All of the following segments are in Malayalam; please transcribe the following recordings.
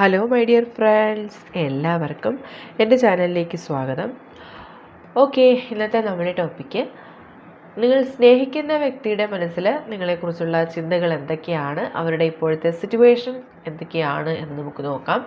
ഹലോ മൈ ഡിയർ ഫ്രണ്ട്സ് എല്ലാവർക്കും എന്റെ ചാനലിലേക്ക് സ്വാഗതം. ഓക്കെ ഇന്നത്തെ നമ്മുടെ ടോപ്പിക്ക് നിങ്ങൾ സ്നേഹിക്കുന്ന വ്യക്തിയുടെ മനസ്സിൽ നിങ്ങളെക്കുറിച്ചുള്ള ചിന്തകൾ എന്തൊക്കെയാണ്? അവരുടെ ഇപ്പോഴത്തെ സിറ്റുവേഷൻ എന്തൊക്കെയാണ്? എന്ന് നമുക്ക് നോക്കാം.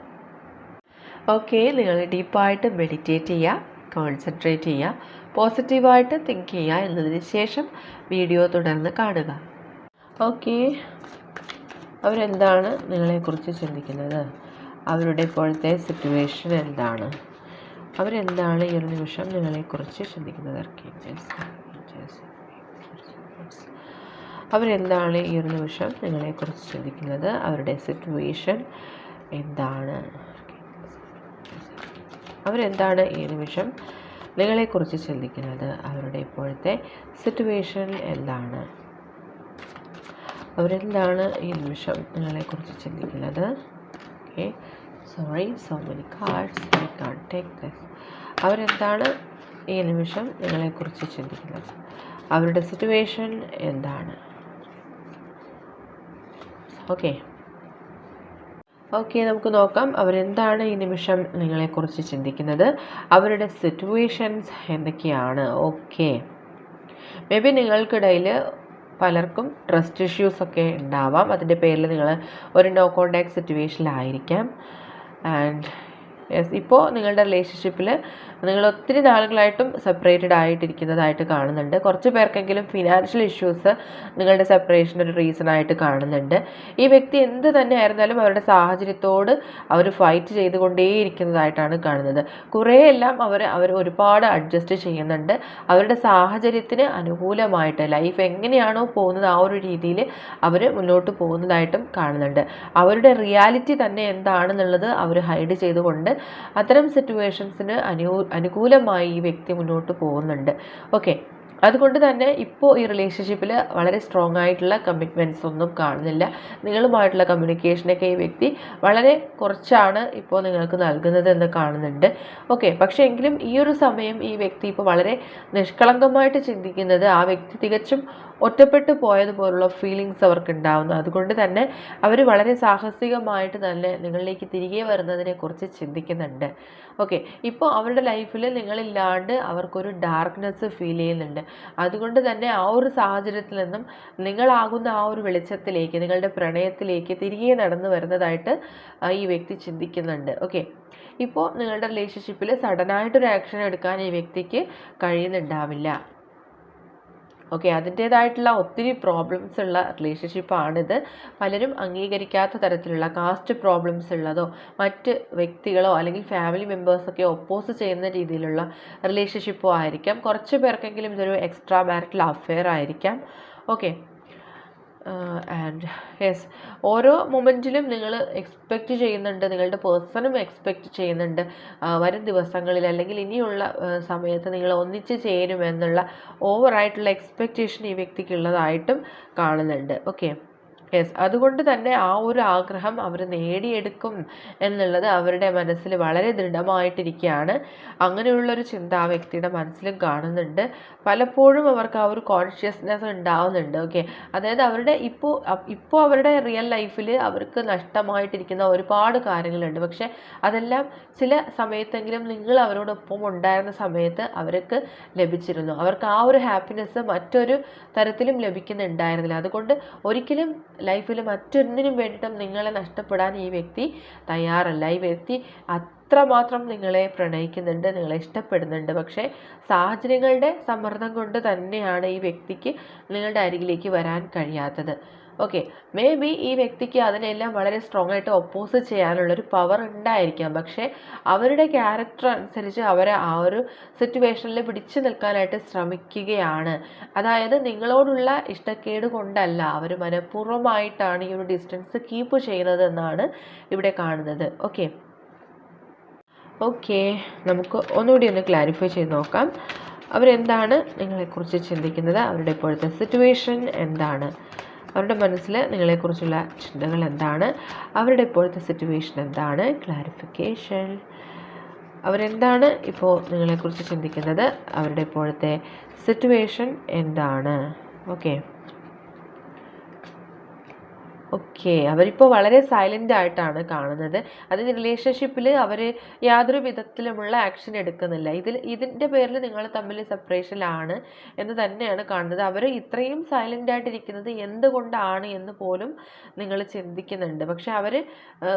ഓക്കെ നിങ്ങൾ ഡീപ്പായിട്ട് മെഡിറ്റേറ്റ് ചെയ്യുക കോൺസെൻട്രേറ്റ് ചെയ്യുക പോസിറ്റീവായിട്ട് തിങ്ക് ചെയ്യുക എന്നതിന് ശേഷം വീഡിയോ തുടർന്ന് കാണുക. ഓക്കെ അവരെന്താണ് നിങ്ങളെക്കുറിച്ച് ചിന്തിക്കുന്നത്? അവരുടെ ഇപ്പോഴത്തെ സിറ്റുവേഷൻ എന്താണ്? അവരെന്താണ് ഈ ഒരു നിമിഷം നിങ്ങളെക്കുറിച്ച് ചിന്തിക്കുന്നത്? അവരെന്താണ് ഈ ഒരു നിമിഷം നിങ്ങളെക്കുറിച്ച് ചിന്തിക്കുന്നത്? അവരുടെ സിറ്റുവേഷൻ എന്താണ്? അവരെന്താണ് ഈ നിമിഷം നിങ്ങളെക്കുറിച്ച് ചിന്തിക്കുന്നത്? അവരുടെ ഇപ്പോഴത്തെ സിറ്റുവേഷൻ എന്താണ്? അവരെന്താണ് ഈ നിമിഷം നിങ്ങളെക്കുറിച്ച് ചിന്തിക്കുന്നത്? Okay sorry so many cards I can take this അവരെന്താണ് ഈ നിമിഷം നിങ്ങളെക്കുറിച്ച് ചിന്തിക്കുന്നത്? അവരുടെ സിറ്റുവേഷൻ എന്താണ്? ഓക്കെ ഓക്കെ നമുക്ക് നോക്കാം. അവരെന്താണ് ഈ നിമിഷം നിങ്ങളെക്കുറിച്ച് ചിന്തിക്കുന്നത്? അവരുടെ സിറ്റുവേഷൻസ് എന്തൊക്കെയാണ്? ഓക്കെ. മേ ബി നിങ്ങൾക്കിടയിൽ പലർക്കും ട്രസ്റ്റ് ഇഷ്യൂസ് ഒക്കെ ഉണ്ടാവാം. അതിന്റെ പേരിൽ നിങ്ങൾ ഒരു നോ കോണ്ടാക്ട് സിറ്റുവേഷനിലായിരിക്കാം ആൻഡ് യെസ് ഇപ്പോൾ നിങ്ങളുടെ റിലേഷൻഷിപ്പിൽ നിങ്ങൾ ഒത്തിരി നാളുകളായിട്ടും സെപ്പറേറ്റഡ് ആയിട്ടിരിക്കുന്നതായിട്ട് കാണുന്നുണ്ട്. കുറച്ച് പേർക്കെങ്കിലും ഫിനാൻഷ്യൽ ഇഷ്യൂസ് നിങ്ങളുടെ സെപ്പറേഷൻ ഒരു റീസൺ ആയിട്ട് കാണുന്നുണ്ട്. ഈ വ്യക്തി എന്ത് തന്നെ ആയിരുന്നാലും അവരുടെ സാഹചര്യത്തോട് അവർ ഫൈറ്റ് ചെയ്തുകൊണ്ടേയിരിക്കുന്നതായിട്ടാണ് കാണുന്നത്. കുറേയെല്ലാം അവർ അവർ ഒരുപാട് അഡ്ജസ്റ്റ് ചെയ്യുന്നുണ്ട്. അവരുടെ സാഹചര്യത്തിന് അനുകൂലമായിട്ട് ലൈഫ് എങ്ങനെയാണോ പോകുന്നത് ആ ഒരു രീതിയിൽ അവർ മുന്നോട്ട് പോകുന്നതായിട്ടും കാണുന്നുണ്ട്. അവരുടെ റിയാലിറ്റി തന്നെ എന്താണെന്നുള്ളത് അവർ ഹൈഡ് ചെയ്തുകൊണ്ട് അത്തരം സിറ്റുവേഷൻസിന് അനു അനുകൂലമായി ഈ വ്യക്തി മുന്നോട്ട് പോകുന്നുണ്ട്. ഓക്കെ അതുകൊണ്ട് തന്നെ ഇപ്പോൾ ഈ റിലേഷൻഷിപ്പിൽ വളരെ സ്ട്രോങ് ആയിട്ടുള്ള കമ്മിറ്റ്മെന്റ്സ് ഒന്നും കാണുന്നില്ല. നിങ്ങളുമായിട്ടുള്ള കമ്മ്യൂണിക്കേഷനൊക്കെ ഈ വ്യക്തി വളരെ കുറച്ചാണ് ഇപ്പോൾ നിങ്ങൾക്ക് നൽകുന്നത് എന്ന് കാണുന്നുണ്ട്. ഓക്കെ പക്ഷേ എങ്കിലും ഈ ഒരു സമയം ഈ വ്യക്തി ഇപ്പോൾ വളരെ നിഷ്കളങ്കമായിട്ട് ചിന്തിക്കുന്നത് ആ വ്യക്തി തികച്ചും ഒറ്റപ്പെട്ടു പോയതുപോലുള്ള ഫീലിങ്സ് അവർക്ക് ഉണ്ടാവുന്നു അതുകൊണ്ട് തന്നെ അവർ വളരെ സാഹസികമായിട്ട് തന്നെ നിങ്ങളിലേക്ക് തിരികെ വരുന്നതിനെക്കുറിച്ച് ചിന്തിക്കുന്നുണ്ട്. ഓക്കെ ഇപ്പോൾ അവരുടെ ലൈഫിൽ നിങ്ങളില്ലാണ്ട് അവർക്കൊരു ഡാർക്ക്നെസ് ഫീൽ ചെയ്യുന്നുണ്ട്. അതുകൊണ്ട് തന്നെ ആ ഒരു സാഹചര്യത്തിൽ നിന്നും നിങ്ങളാകുന്ന ആ ഒരു വെളിച്ചത്തിലേക്ക് നിങ്ങളുടെ പ്രണയത്തിലേക്ക് തിരികെ നടന്നു വരുന്നതായിട്ട് ഈ വ്യക്തി ചിന്തിക്കുന്നുണ്ട്. ഓക്കെ ഇപ്പോൾ നിങ്ങളുടെ റിലേഷൻഷിപ്പിൽ സഡനായിട്ടൊരു ആക്ഷൻ എടുക്കാൻ ഈ വ്യക്തിക്ക് കഴിയുന്നുണ്ടാവില്ല. ഓക്കെ അതിന്റേതായിട്ടുള്ള ഒത്തിരി പ്രോബ്ലംസ് ഉള്ള റിലേഷൻഷിപ്പാണിത് പലരും അംഗീകരിക്കാത്ത തരത്തിലുള്ള കാസ്റ്റ് പ്രോബ്ലംസ് ഉള്ളതോ മറ്റ് വ്യക്തികളോ അല്ലെങ്കിൽ ഫാമിലി മെമ്പേഴ്സൊക്കെ ഒപ്പോസ് ചെയ്യുന്ന രീതിയിലുള്ള റിലേഷൻഷിപ്പോ ആയിരിക്കാം. കുറച്ച് പേർക്കെങ്കിലും ഇതൊരു എക്സ്ട്രാ മാരിറ്റൽ അഫെയർ ആയിരിക്കാം. ഓക്കെ ആൻഡ് യെസ് ഓരോ മൊമെന്റിലും നിങ്ങൾ എക്സ്പെക്റ്റ് ചെയ്യുന്നുണ്ട് നിങ്ങളുടെ പേഴ്സണും എക്സ്പെക്റ്റ് ചെയ്യുന്നുണ്ട്. വരും ദിവസങ്ങളിൽ അല്ലെങ്കിൽ ഇനിയുള്ള സമയത്ത് നിങ്ങൾ ഒന്നിച്ച് ചേരുമെന്നുള്ള ഓവറായിട്ടുള്ള എക്സ്പെക്റ്റേഷൻ ഈ വ്യക്തിക്കുള്ളതായിട്ടും കാണുന്നുണ്ട്. ഓക്കെ യെസ് അതുകൊണ്ട് തന്നെ ആ ഒരു ആഗ്രഹം അവർ നേടിയെടുക്കും എന്നുള്ളത് അവരുടെ മനസ്സിൽ വളരെ ദൃഢമായിട്ടിരിക്കുകയാണ് അങ്ങനെയുള്ളൊരു ചിന്ത ആ വ്യക്തിയുടെ മനസ്സിലും കാണുന്നുണ്ട്. പലപ്പോഴും അവർക്ക് ആ ഒരു കോൺഷ്യസ്നെസ് ഉണ്ടാവുന്നുണ്ട്. ഓക്കെ അതായത് അവരുടെ ഇപ്പോൾ ഇപ്പോൾ അവരുടെ റിയൽ ലൈഫിൽ അവർക്ക് നഷ്ടമായിട്ടിരിക്കുന്ന ഒരുപാട് കാര്യങ്ങളുണ്ട്. പക്ഷേ അതെല്ലാം ചില സമയത്തെങ്കിലും നിങ്ങൾ അവരോടൊപ്പം ഉണ്ടായിരുന്ന സമയത്ത് അവർക്ക് ലഭിച്ചിരുന്നു. അവർക്ക് ആ ഒരു ഹാപ്പിനെസ് മറ്റൊരു തരത്തിലും ലഭിക്കുന്നുണ്ടായിരുന്നില്ല. അതുകൊണ്ട് ഒരിക്കലും ലൈഫിൽ മറ്റൊന്നിനും വേണ്ടിയിട്ടും നിങ്ങളെ നഷ്ടപ്പെടാൻ ഈ വ്യക്തി തയ്യാറല്ല. ഈ വ്യക്തി അത്രമാത്രം നിങ്ങളെ പ്രണയിക്കുന്നുണ്ട് നിങ്ങളെ ഇഷ്ടപ്പെടുന്നുണ്ട്. പക്ഷേ സാഹചര്യങ്ങളുടെ സമ്മർദ്ദം കൊണ്ട് തന്നെയാണ് ഈ വ്യക്തിക്ക് നിങ്ങളുടെ അരികിലേക്ക് വരാൻ കഴിയാത്തത്. ഓക്കെ മേ ബി ഈ വ്യക്തിക്ക് അതിനെല്ലാം വളരെ സ്ട്രോങ് ആയിട്ട് ഒപ്പോസ് ചെയ്യാനുള്ളൊരു പവർ ഉണ്ടായിരിക്കാം. പക്ഷേ അവരുടെ ക്യാരക്ടർ അനുസരിച്ച് അവരെ ആ ഒരു സിറ്റുവേഷനിൽ പിടിച്ചു നിൽക്കാനായിട്ട് ശ്രമിക്കുകയാണ്. അതായത് നിങ്ങളോടുള്ള ഇഷ്ടക്കേട് കൊണ്ടല്ല അവർ മനഃപൂർവമായിട്ടാണ് ഈ ഒരു ഡിസ്റ്റൻസ് കീപ്പ് ചെയ്യുന്നത് എന്നാണ് ഇവിടെ കാണുന്നത്. ഓക്കെ ഓക്കെ നമുക്ക് ഒന്നുകൂടി ഒന്ന് ക്ലാരിഫൈ ചെയ്ത് നോക്കാം. അവരെന്താണ് നിങ്ങളെക്കുറിച്ച് ചിന്തിക്കുന്നത്? അവരുടെ ഇപ്പോഴത്തെ സിറ്റുവേഷൻ എന്താണ്? അവരുടെ മനസ്സിൽ നിങ്ങളെക്കുറിച്ചുള്ള ചിന്തകൾ എന്താണ്? അവരുടെ ഇപ്പോഴത്തെ സിറ്റുവേഷൻ എന്താണ്? ക്ലാരിഫിക്കേഷൻ അവരെന്താണ് ഇപ്പോൾ നിങ്ങളെക്കുറിച്ച് ചിന്തിക്കുന്നത്? അവരുടെ ഇപ്പോഴത്തെ സിറ്റുവേഷൻ എന്താണ്? ഓക്കെ ഓക്കെ അവരിപ്പോൾ വളരെ സൈലന്റ് ആയിട്ടാണ് കാണുന്നത്. അത് റിലേഷൻഷിപ്പിൽ അവർ യാതൊരു വിധത്തിലുമുള്ള ആക്ഷൻ എടുക്കുന്നില്ല. ഇതിൽ ഇതിന്റെ പേരിൽ നിങ്ങൾ തമ്മിൽ സെപ്പറേഷനിലാണ് എന്ന് തന്നെയാണ് കാണുന്നത്. അവർ ഇത്രയും സൈലന്റ് ആയിട്ടിരിക്കുന്നത് എന്തുകൊണ്ടാണ് എന്ന് പോലും നിങ്ങൾ ചിന്തിക്കുന്നുണ്ട്. പക്ഷെ അവർ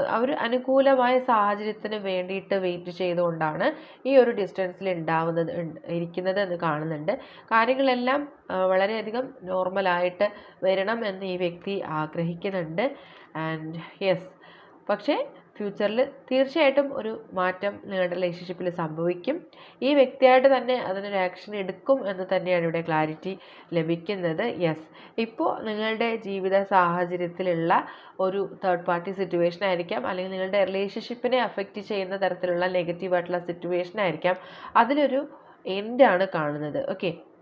അവർ അനുകൂലമായ സാഹചര്യത്തിന് വേണ്ടിയിട്ട് വെയിറ്റ് ചെയ്തുകൊണ്ടാണ് ഈ ഒരു ഡിസ്റ്റൻസിൽ ഉണ്ടാവുന്നത് ഉണ്ട്- ഇരിക്കുന്നത് എന്ന് കാണുന്നുണ്ട്. കാര്യങ്ങളെല്ലാം വളരെയധികം നോർമലായിട്ട് വരണം എന്ന് ഈ വ്യക്തി ആഗ്രഹിക്കുന്നുണ്ട്. ആൻഡ് യെസ് പക്ഷേ ഫ്യൂച്ചറിൽ തീർച്ചയായിട്ടും ഒരു മാറ്റം നിങ്ങളുടെ റിലേഷൻഷിപ്പിൽ സംഭവിക്കും. ഈ വ്യക്തിയായിട്ട് തന്നെ അതിനൊരു ആക്ഷൻ എടുക്കും എന്ന് തന്നെയാണ് ഇവിടെ ക്ലാരിറ്റി ലഭിക്കുന്നത്. യെസ് ഇപ്പോൾ നിങ്ങളുടെ ജീവിത സാഹചര്യത്തിലുള്ള ഒരു തേർഡ് പാർട്ടി സിറ്റുവേഷൻ ആയിരിക്കാം. അല്ലെങ്കിൽ നിങ്ങളുടെ റിലേഷൻഷിപ്പിനെ അഫക്റ്റ് ചെയ്യുന്ന തരത്തിലുള്ള നെഗറ്റീവായിട്ടുള്ള സിറ്റുവേഷൻ ആയിരിക്കാം. അതിലൊരു എൻഡാണ് കാണുന്നത്. ഓക്കെ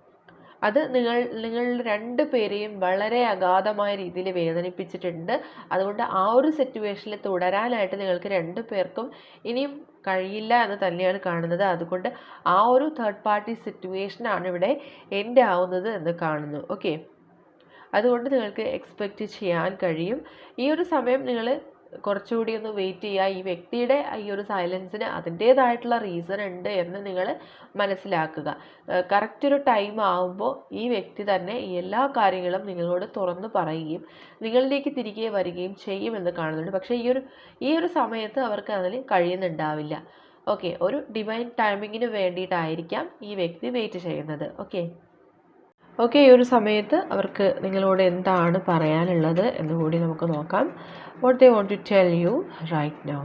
അത് നിങ്ങൾ നിങ്ങൾ രണ്ട് പേരെയും വളരെ അഗാധമായ രീതിയിൽ വേദനിപ്പിച്ചിട്ടുണ്ട്. അതുകൊണ്ട് ആ ഒരു സിറ്റുവേഷനിൽ തുടരാനായിട്ട് നിങ്ങൾക്ക് രണ്ട് പേർക്കും ഇനിയും കഴിയില്ല എന്ന് തന്നെയാണ് കാണുന്നത്. അതുകൊണ്ട് ആ ഒരു തേർഡ് പാർട്ടി സിറ്റുവേഷനാണ് ഇവിടെ എൻഡ് ആവുന്നത് എന്ന് കാണുന്നു. ഓക്കെ അതുകൊണ്ട് നിങ്ങൾക്ക് എക്സ്പെക്റ്റ് ചെയ്യാൻ കഴിയും. ഈ ഒരു സമയം നിങ്ങൾ കുറച്ചുകൂടി ഒന്ന് വെയിറ്റ് ചെയ്യുക. ഈ വ്യക്തിയുടെ ഈ ഒരു സൈലൻസിന് അതിന്റേതായിട്ടുള്ള റീസൺ ഉണ്ട് എന്ന് നിങ്ങൾ മനസ്സിലാക്കുക. കറക്റ്റ് ഒരു ടൈം ആകുമ്പോൾ ഈ വ്യക്തി തന്നെ എല്ലാ കാര്യങ്ങളും നിങ്ങളോട് തുറന്നു പറയുകയും നിങ്ങളിലേക്ക് തിരികെ വരികയും ചെയ്യുമെന്ന് കാണുന്നുണ്ട്. പക്ഷേ ഈ ഒരു ഈ ഒരു സമയത്ത് അവർക്ക് അതിന് കഴിയുന്നുണ്ടാവില്ല. ഓക്കെ ഒരു ഡിവൈൻ ടൈമിങ്ങിന് വേണ്ടിയിട്ടായിരിക്കാം ഈ വ്യക്തി വെയിറ്റ് ചെയ്യുന്നത്. ഓക്കെ ഓക്കെ ഈ ഒരു സമയത്ത് അവർക്ക് നിങ്ങളോട് എന്താണ് പറയാനുള്ളത് എന്ന് കൂടി നമുക്ക് നോക്കാം. What they want to tell you right now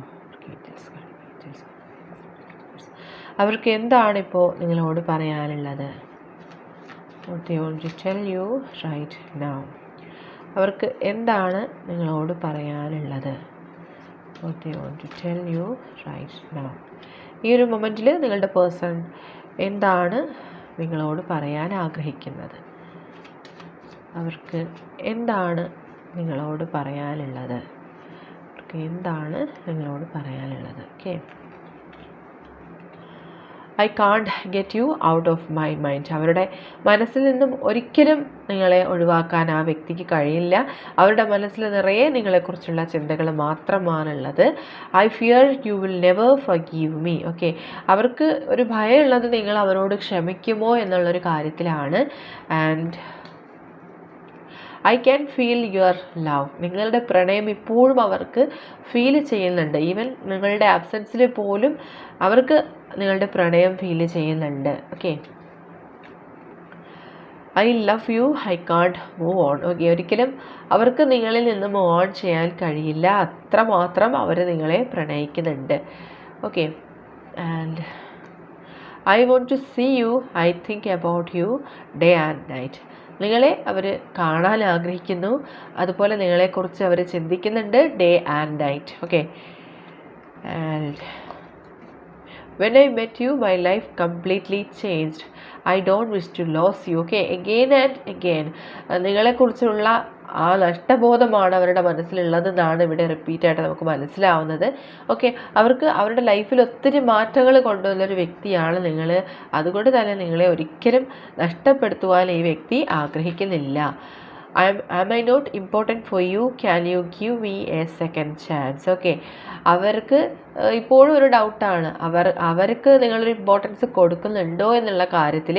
അവർക്ക് എന്താണ് ഇപ്പോൾ നിങ്ങളോട് പറയാനുള്ളത്? What they want to tell you right now അവർക്ക് എന്താണ് നിങ്ങളോട് പറയാനുള്ളത്? What they want to tell you right now ഈ ഒരു മൊമെന്റിൽ നിങ്ങളുടെ പേഴ്സൺ എന്താണ് നിങ്ങളോട് പറയാൻ ആഗ്രഹിക്കുന്നത്. അവർക്ക് എന്താണ് നിങ്ങളോട് പറയാനുള്ളത്? അവർക്ക് എന്താണ് നിങ്ങളോട് പറയാനുള്ളത്? Okay I can't get you out of my mind അവരുടെ മനസ്സിൽ നിന്നും ഒരിക്കലും നിങ്ങളെ ഒഴിവാക്കാൻ ആ വ്യക്തിക്ക് കഴിയില്ല. അവരുടെ മനസ്സിൽ നിറയെ നിങ്ങളെക്കുറിച്ചുള്ള ചിന്തകൾ മാത്രമാണുള്ളത്. I fear you will never forgive me okay അവർക്ക് ഒരു ഭയമുള്ളത് നിങ്ങൾ അവരോട് ക്ഷമിക്കുമോ എന്നുള്ളൊരു കാര്യത്തിലാണ്. And I can feel your love നിങ്ങളുടെ പ്രണയം ഇപ്പോഴും അവർക്ക് ഫീൽ ചെയ്യുന്നുണ്ട്. ഈവൻ നിങ്ങളുടെ ആബ്സെൻസിൽ പോലും അവർക്ക് നിങ്ങളുടെ പ്രണയം ഫീൽ ചെയ്യുന്നുണ്ട്. Okay I love you I can't move on okay ഒരിക്കലും അവർക്ക് നിങ്ങളിൽ നിന്ന് മൂവ് ഓൺ ചെയ്യാൻ കഴിയില്ല. അത്രമാത്രം അവർ നിങ്ങളെ പ്രണയിക്കുന്നുണ്ട്. Okay and I want to see you I think about you day and night നിങ്ങളെ അവർ കാണാൻ ആഗ്രഹിക്കുന്നു. അതുപോലെ നിങ്ങളെക്കുറിച്ച് അവർ ചിന്തിക്കുന്നുണ്ട് day and night okay and when I met you my life completely changed I don't wish to lose you okay again and again നിങ്ങളെക്കുറിച്ചുള്ള ആ നഷ്ടബോധമാണ് അവരുടെ മനസ്സിലുള്ളതെന്നാണ് ഇവിടെ റിപ്പീറ്റായിട്ട് നമുക്ക് മനസ്സിലാവുന്നത് ഓക്കെ അവർക്ക് അവരുടെ ലൈഫിൽ ഒത്തിരി മാറ്റങ്ങൾ കൊണ്ടുവന്നൊരു വ്യക്തിയാണ് നിങ്ങൾ അതുകൊണ്ട് തന്നെ നിങ്ങളെ ഒരിക്കലും നഷ്ടപ്പെടുത്തുവാൻ ഈ വ്യക്തി ആഗ്രഹിക്കുന്നില്ല. I am I not important for you can you give we a second chance okay അവർക്ക് ഇപ്പോഴും ഒരു ഡൗട്ടാണ് അവർ അവർക്ക് നിങ്ങളൊരു ഇമ്പോർട്ടൻസ് കൊടുക്കുന്നുണ്ടോ എന്നുള്ള കാര്യത്തിൽ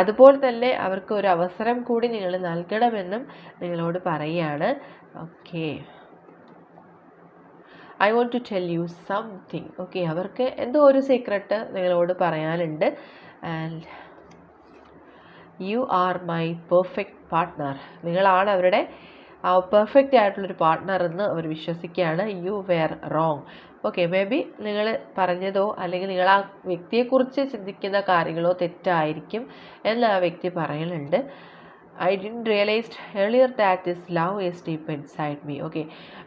അതുപോലെ തന്നെ അവർക്ക് ഒരു അവസരം കൂടി നിങ്ങൾ നൽകണമെന്നും നിങ്ങളോട് പറയുകയാണ്. Okay I want to tell you something okay അവർക്ക് എന്തോ ഒരു സീക്രട്ട് നിങ്ങളോട് പറയാനുണ്ട്. And you are my perfect partner നിങ്ങളാണ് അവരുടെ പെർഫെക്റ്റ് ആയിട്ടുള്ളൊരു പാർട്ട്ണർ എന്ന് അവർ വിശ്വസിക്കുകയാണ്. You were wrong okay maybe നിങ്ങൾ പറഞ്ഞതോ അല്ലെങ്കിൽ നിങ്ങൾ ആ വ്യക്തിയെക്കുറിച്ച് ചിന്തിക്കുന്ന കാര്യങ്ങളോ തെറ്റായിരിക്കും എന്ന് ആ വ്യക്തി പറയുന്നുണ്ട് I didn't realised earlier that is love is deep inside me okay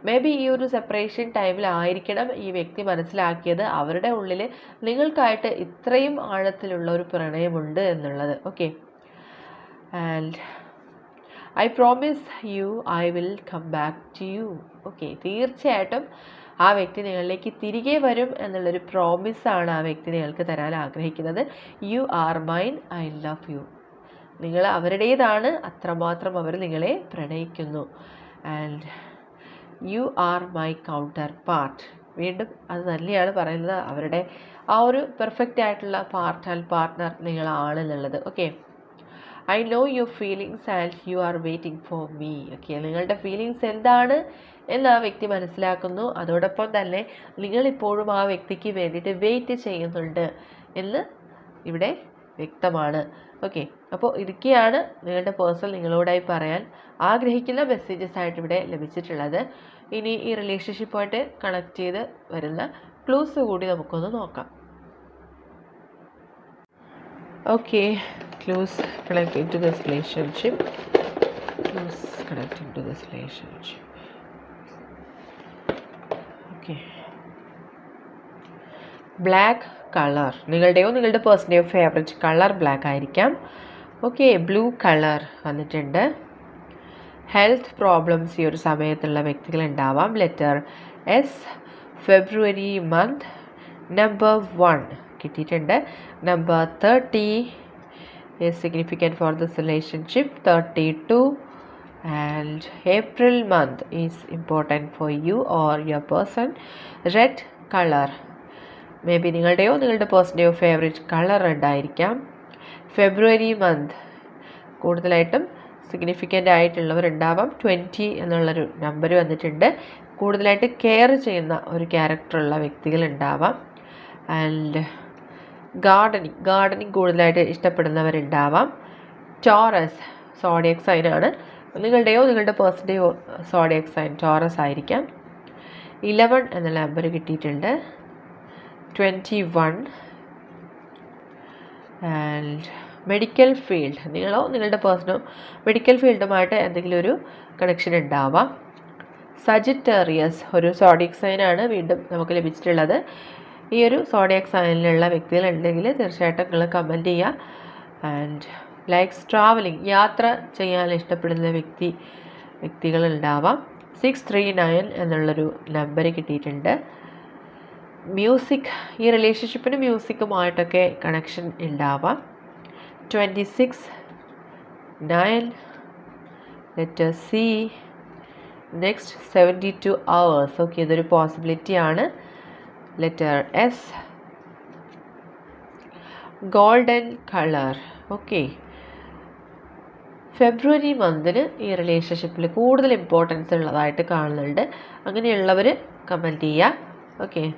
maybe ഈ ഒരു സെപ്പറേഷൻ ടൈമിലായിരിക്കണം ഈ വ്യക്തി മനസ്സിലാക്കിയത്. അവരുടെ ഉള്ളിൽ നിങ്ങൾക്കായിട്ട് ഇത്രയും ആഴത്തിലുള്ള ഒരു പ്രണയമുണ്ട് എന്നുള്ളത്. Okay and I promise you I will come back to you okay തീർച്ചയായിട്ടും ആ വ്യക്തി നിങ്ങളിലേക്ക് തിരികെ വരും എന്നുള്ളൊരു പ്രോമിസാണ് ആ വ്യക്തി നിങ്ങൾക്ക് തരാൻ ആഗ്രഹിക്കുന്നത്. You are mine I love you നിങ്ങൾ അവരുടേതാണ് അത്രമാത്രം അവർ നിങ്ങളെ പ്രണയിക്കുന്നു. And you are my counterpart വീണ്ടും അത് തന്നെയാണ് പറയുന്നത്. അവരുടെ ആ ഒരു പെർഫെക്റ്റ് ആയിട്ടുള്ള part and partner നിങ്ങളാണെന്നുള്ളത് okay I know your feelings and you are waiting for me okay നിങ്ങളുടെ ഫീലിങ്സ് എന്താണ് എന്ന് ആ വ്യക്തി മനസ്സിലാക്കുന്നു. അതോടൊപ്പം തന്നെ നിങ്ങളിപ്പോഴും ആ വ്യക്തിക്ക് വേണ്ടിയിട്ട് വെയിറ്റ് ചെയ്യുന്നുണ്ട് എന്ന് ഇവിടെ വ്യക്തമാണ്. ഓക്കെ അപ്പോൾ ഇതൊക്കെയാണ് നിങ്ങളുടെ പേഴ്സൺ നിങ്ങളോടായി പറയാൻ ആഗ്രഹിക്കുന്ന മെസ്സേജസ് ആയിട്ട് ഇവിടെ ലഭിച്ചിട്ടുള്ളത്. ഇനി ഈ റിലേഷൻഷിപ്പായിട്ട് കണക്ട് ചെയ്ത് വരുന്ന ക്ലൂസ് കൂടി നമുക്കൊന്ന് നോക്കാം. Okay clues connecting to this relationship clues connecting to this relationship okay black colour നിങ്ങളുടെയോ നിങ്ങളുടെ പേഴ്സന്റെയോ ഫേവറേറ്റ് കളർ ബ്ലാക്ക് ആയിരിക്കാം. ഓക്കെ ബ്ലൂ കളർ വന്നിട്ടുണ്ട്. ഹെൽത്ത് പ്രോബ്ലംസ് ഈ ഒരു സമയത്തുള്ള വ്യക്തികൾ ഉണ്ടാവാം letter S February month number one കിട്ടിയിട്ടുണ്ട്. Number thirty is significant for this relationship thirty two and April month is important for you or your person red colour maybe നിങ്ങളുടെയോ നിങ്ങളുടെ പേഴ്സന്റെയോ ഫേവറേറ്റ് കളർ ഉണ്ടായിരിക്കാം ഫെബ്രുവരി മന്ത് കൂടുതലായിട്ടും സിഗ്നിഫിക്കന്റ് ആയിട്ടുള്ളവരുണ്ടാവാം ട്വന്റി എന്നുള്ളൊരു നമ്പർ വന്നിട്ടുണ്ട്. കൂടുതലായിട്ട് കെയർ ചെയ്യുന്ന ഒരു ക്യാരക്ടറുള്ള വ്യക്തികളുണ്ടാവാം ആൻഡ് ഗാർഡനിങ് ഗാർഡനിങ് കൂടുതലായിട്ട് ഇഷ്ടപ്പെടുന്നവരുണ്ടാവാം. ടോറസ് സോഡിയക് സൈനാണ് നിങ്ങളുടെയോ നിങ്ങളുടെ പേഴ്സന്റെയോ സോഡിയക് സൈൻ ടോറസ് ആയിരിക്കാം. ഇലവൺ എന്ന നമ്പർ കിട്ടിയിട്ടുണ്ട്. Twenty one. And medical field നിങ്ങളോ നിങ്ങളുടെ പേഴ്സണോ മെഡിക്കൽ ഫീൽഡുമായിട്ട് എന്തെങ്കിലും ഒരു കണക്ഷൻ ഉണ്ടാവാം. സജിറ്റേറിയസ് ഒരു സോഡിയക് സൈനാണ് വീണ്ടും നമുക്ക് ലഭിച്ചിട്ടുള്ളത്. ഈ ഒരു സോഡിയക് സൈനിലുള്ള വ്യക്തികളുണ്ടെങ്കിൽ തീർച്ചയായിട്ടും നിങ്ങൾ കമന്റ് ചെയ്യുക. ആൻഡ് ലൈക്സ് ട്രാവലിംഗ് യാത്ര ചെയ്യാൻ ഇഷ്ടപ്പെടുന്ന വ്യക്തി വ്യക്തികളുണ്ടാവാം. സിക്സ് ത്രീ നയൻ എന്നുള്ളൊരു നമ്പർ കിട്ടിയിട്ടുണ്ട്. മ്യൂസിക് ഈ റിലേഷൻഷിപ്പിന് മ്യൂസിക്കുമായിട്ടൊക്കെ കണക്ഷൻ ഉണ്ടാവാം. Twenty six nine letter C next seventy two hours okay ഇതൊരു പോസിബിലിറ്റിയാണ് letter S golden color okay February മന്തിന് ഈ റിലേഷൻഷിപ്പിൽ കൂടുതൽ ഇമ്പോർട്ടൻസ് ഉള്ളതായിട്ട് കാണുന്നുണ്ട്. അങ്ങനെയുള്ളവർ കമന്റ് ചെയ്യുക ഓക്കെ.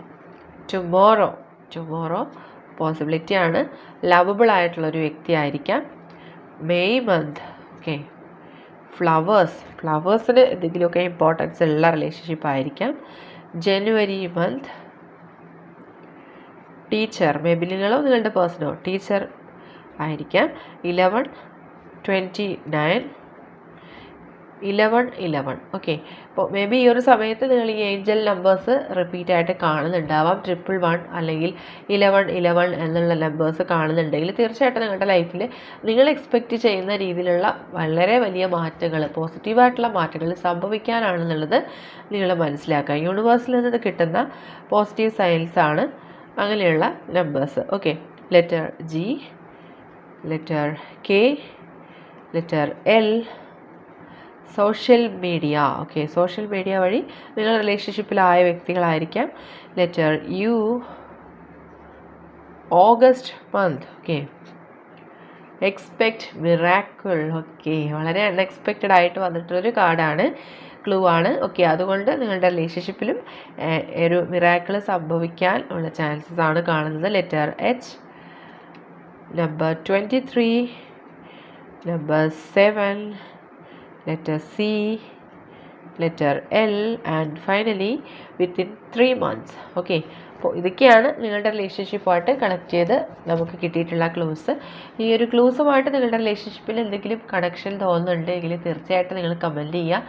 ടുമോറോ ടുമോറോ പോസിബിലിറ്റി ആണ്. ലവബിൾ ആയിട്ടുള്ളൊരു വ്യക്തി ആയിരിക്കാം. May month okay. ഫ്ലവേഴ്സ് ഫ്ലവേഴ്സിന് എന്തെങ്കിലുമൊക്കെ ഇമ്പോർട്ടൻസ് ഉള്ള റിലേഷൻഷിപ്പ് ആയിരിക്കാം. ജനുവരി മന്ത് ടീച്ചർ നിങ്ങളോ നിങ്ങളുടെ പേഴ്സണോ ടീച്ചർ ആയിരിക്കാം. Eleven twenty nine eleven eleven okay അപ്പോൾ മേ ബി ഈ ഒരു സമയത്ത് നിങ്ങൾ ഈ ഏഞ്ചൽ നമ്പേഴ്സ് റിപ്പീറ്റ് ആയിട്ട് കാണുന്നുണ്ടാവാം. ട്രിപ്പിൾ വൺ അല്ലെങ്കിൽ ഇലവൺ ഇലവൺ എന്നുള്ള നമ്പേഴ്സ് കാണുന്നുണ്ടെങ്കിൽ തീർച്ചയായിട്ടും നിങ്ങളുടെ ലൈഫിൽ നിങ്ങൾ എക്സ്പെക്റ്റ് ചെയ്യുന്ന രീതിയിലുള്ള വളരെ വലിയ മാറ്റങ്ങൾ പോസിറ്റീവായിട്ടുള്ള മാറ്റങ്ങൾ സംഭവിക്കാനാണെന്നുള്ളത് നിങ്ങൾ മനസ്സിലാക്കുക. യൂണിവേഴ്സിൽ നിന്ന് കിട്ടുന്ന പോസിറ്റീവ് സയൻസ് ആണ്. അങ്ങനെയുള്ള numbers okay letter G letter K letter L social media okay social media വഴി നിങ്ങൾ റിലേഷൻഷിപ്പിലായ വ്യക്തികളായിരിക്കാം. Letter U August month okay expect miracle okay വളരെ അൺഎക്സ്പെക്റ്റഡ് ആയിട്ട് വന്നിട്ടുള്ളൊരു കാർഡാണ് ക്ലൂ ആണ്. ഓക്കെ അതുകൊണ്ട് നിങ്ങളുടെ റിലേഷൻഷിപ്പിലും ഒരു മിറാക്കിൾ സംഭവിക്കാൻ ഉള്ള ചാൻസസ് ആണ് കാണുന്നത്. Letter H number twenty three number seven letter C letter L and finally within three months okay അപ്പോൾ ഇതൊക്കെയാണ് നിങ്ങളുടെ റിലേഷൻഷിപ്പുമായിട്ട് കണക്ട് ചെയ്ത് നമുക്ക് കിട്ടിയിട്ടുള്ള ക്ലൂസ് ഈ ഒരു ക്ലൂസുമായിട്ട് നിങ്ങളുടെ റിലേഷൻഷിപ്പിൽ എന്തെങ്കിലും കണക്ഷൻ തോന്നുന്നുണ്ടെങ്കിൽ തീർച്ചയായിട്ടും നിങ്ങൾ കമന്റ് ചെയ്യുക.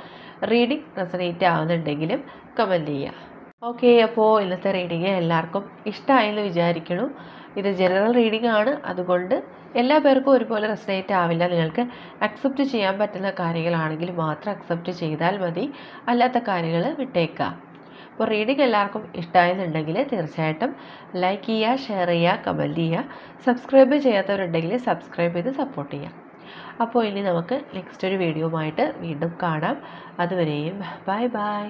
റീഡിങ് റെസനേറ്റ് ആവുന്നുണ്ടെങ്കിലും കമന്റ് ചെയ്യുക. ഓക്കെ അപ്പോൾ ഇന്നത്തെ റീഡിങ് എല്ലാവർക്കും ഇഷ്ടമായെന്ന് വിചാരിക്കുന്നു. ഇത് ജനറൽ റീഡിംഗ് ആണ്. അതുകൊണ്ട് എല്ലാ പേർക്കും ഒരുപോലെ റെസനേറ്റ് ആവില്ല. നിങ്ങൾക്ക് അക്സെപ്റ്റ് ചെയ്യാൻ പറ്റുന്ന കാര്യങ്ങളാണെങ്കിൽ മാത്രം അക്സെപ്റ്റ് ചെയ്താൽ മതി. അല്ലാത്ത കാര്യങ്ങൾ വിട്ടേക്കുക. അപ്പോൾ റീഡിംഗ് എല്ലാവർക്കും ഇഷ്ടമായെന്നുണ്ടെങ്കിൽ തീർച്ചയായിട്ടും ലൈക്ക് ചെയ്യുക ഷെയർ ചെയ്യുക കമന്റ് ചെയ്യുക. സബ്സ്ക്രൈബ് ചെയ്യാത്തവരുണ്ടെങ്കിൽ സബ്സ്ക്രൈബ് ചെയ്ത് സപ്പോർട്ട് ചെയ്യുക. അപ്പോൾ ഇനി നമുക്ക് നെക്സ്റ്റ് ഒരു വീഡിയോ ആയിട്ട് വീണ്ടും കാണാം. അതുവരെയും ബൈ ബൈ.